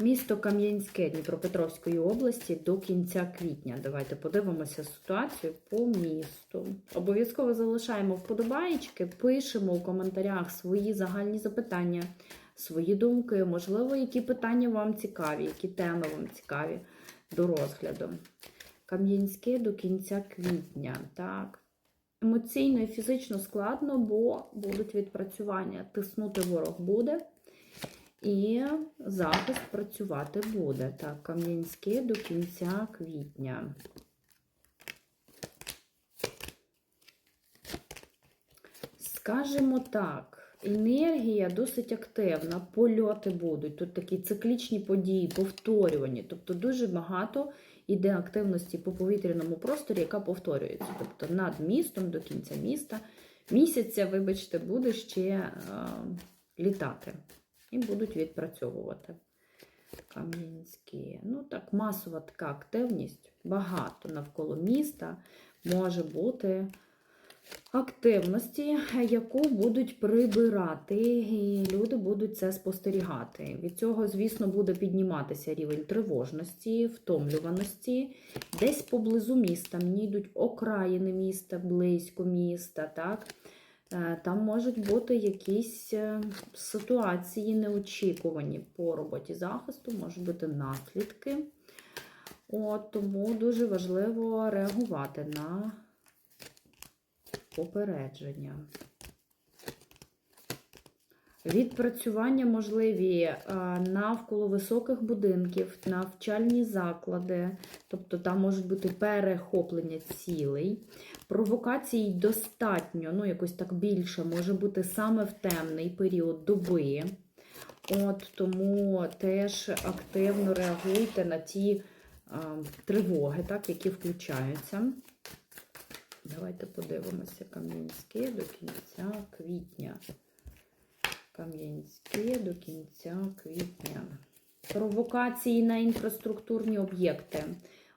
Місто Кам'янське Дніпропетровської області до кінця квітня. Давайте подивимося ситуацію по місту. Обов'язково залишаємо вподобаєчки, пишемо у коментарях свої загальні запитання, свої думки, можливо, які питання вам цікаві, які теми вам цікаві до розгляду. Кам'янське до кінця квітня. Так. Емоційно і фізично складно, бо будуть відпрацювання. Тиснути ворог буде. І захист працювати буде. Так, Кам'янське до кінця квітня. Скажімо так, енергія досить активна, польоти будуть. Тут такі циклічні події, повторювані. Тобто дуже багато іде активності по повітряному просторі, яка повторюється. Тобто над містом до кінця міста місяця, вибачте, буде ще е, літати і будуть відпрацьовувати. Кам'янські. Ну, так, масова така активність, багато навколо міста може бути активності, яку будуть прибирати, і люди будуть це спостерігати. Від цього, звісно, буде підніматися рівень тривожності, втомлюваності. Десь поблизу міста, мені йдуть окраїни міста, близько міста, так? Е, Там можуть бути якісь е, ситуації неочікувані по роботі захисту, можуть бути наслідки. От, Тому дуже важливо реагувати на попередження. Відпрацювання можливі е, навколо високих будинків, навчальні заклади, тобто там можуть бути перехоплення цілей. Провокацій достатньо, ну якось так більше, може бути саме в темний період доби. От Тому теж активно реагуйте на ті а, тривоги, так, які включаються. Давайте подивимося Кам'янське до кінця квітня. Кам'янське до кінця квітня. Провокації на інфраструктурні об'єкти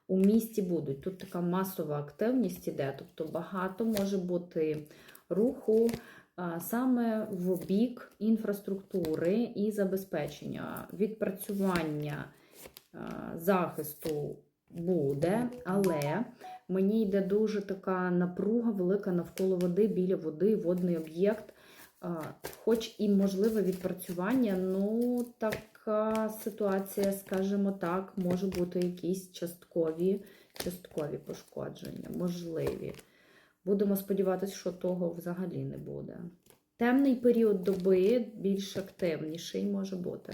у місті будуть. Тут така масова активність іде, тобто багато може бути руху саме в бік інфраструктури і забезпечення. Відпрацювання захисту буде, але мені йде дуже така напруга велика навколо води, біля води, водний об'єкт. Хоч і можливе відпрацювання, ну така ситуація, скажімо так, може бути якісь часткові, часткові пошкодження, можливі. Будемо сподіватися, що того взагалі не буде. Темний період доби більш активніший може бути.